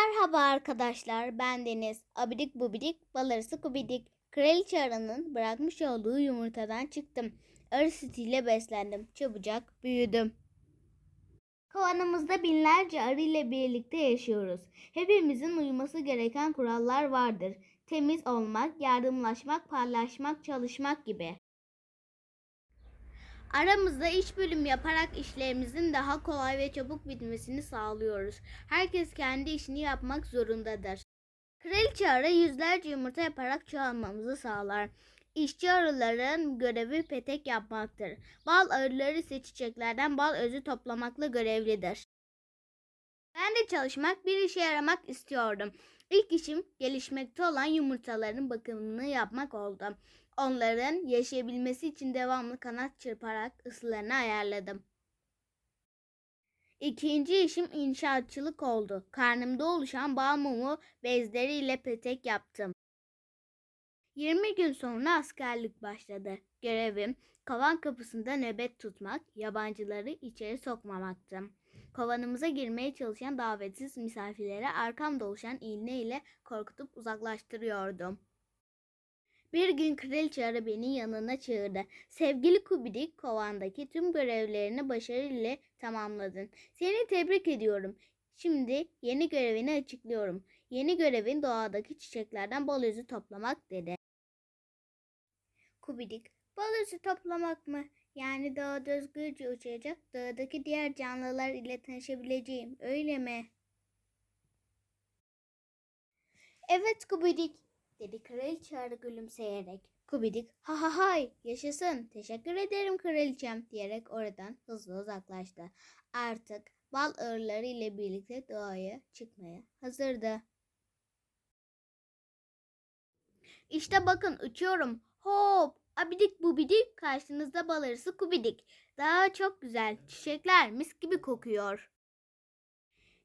Merhaba arkadaşlar, ben Deniz. Abidik bubidik, balarısı kubidik. Kraliçe arının bırakmış olduğu yumurtadan çıktım. Arı sütüyle beslendim. Çabucak büyüdüm. Kovanımızda binlerce arı ile birlikte yaşıyoruz. Hepimizin uyması gereken kurallar vardır. Temiz olmak, yardımlaşmak, paylaşmak, çalışmak gibi. Aramızda iş bölüm yaparak işlerimizin daha kolay ve çabuk bitmesini sağlıyoruz. Herkes kendi işini yapmak zorundadır. Kraliçe arı yüzlerce yumurta yaparak çoğalmamızı sağlar. İşçi arıların görevi petek yapmaktır. Bal arıları ise çiçeklerden bal özü toplamakla görevlidir. Ben de çalışmak, bir işe yaramak istiyordum. İlk işim gelişmekte olan yumurtaların bakımını yapmak oldu. Onların yaşayabilmesi için devamlı kanat çırparak ısılarını ayarladım. İkinci işim inşaatçılık oldu. Karnımda oluşan bal mumu bezleriyle petek yaptım. 20 gün sonra askerlik başladı. Görevim kovan kapısında nöbet tutmak, yabancıları içeri sokmamaktı. Kovanımıza girmeye çalışan davetsiz misafirlere arkamda oluşan iğne ile korkutup uzaklaştırıyordum. Bir gün kraliçe arı beni yanına çağırdı. Sevgili Kubidik, kovandaki tüm görevlerini başarıyla tamamladın. Seni tebrik ediyorum. Şimdi yeni görevini açıklıyorum. Yeni görevin doğadaki çiçeklerden bal özü toplamak dedi. Kubidik, bal özü toplamak mı? Yani dağda özgürce uçacak, dağdaki diğer canlılar ile tanışabileceğim, öyle mi? Evet Kubidik, dedi kraliçe arı gülümseyerek. Kubidik, ha ha hay, yaşasın, teşekkür ederim kraliçem diyerek oradan hızlı uzaklaştı. Artık bal arıları ile birlikte doğaya çıkmaya hazırdı. İşte bakın uçuyorum. Hop! Abidik bubidik karşınızda bal kubidik. Daha çok güzel. Çiçekler mis gibi kokuyor.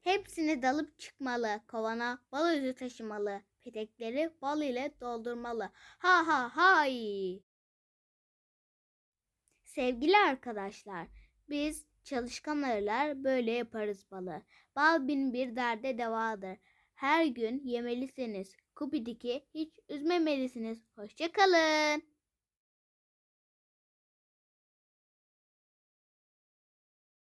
Hepsini dalıp çıkmalı. Kovana bal özü taşımalı. Petekleri bal ile doldurmalı. Ha ha hay! Sevgili arkadaşlar, biz çalışkan arılar böyle yaparız balı. Bal bin bir derde devadır. Her gün yemelisiniz. Kupidiki hiç üzmemelisiniz. Hoşçakalın.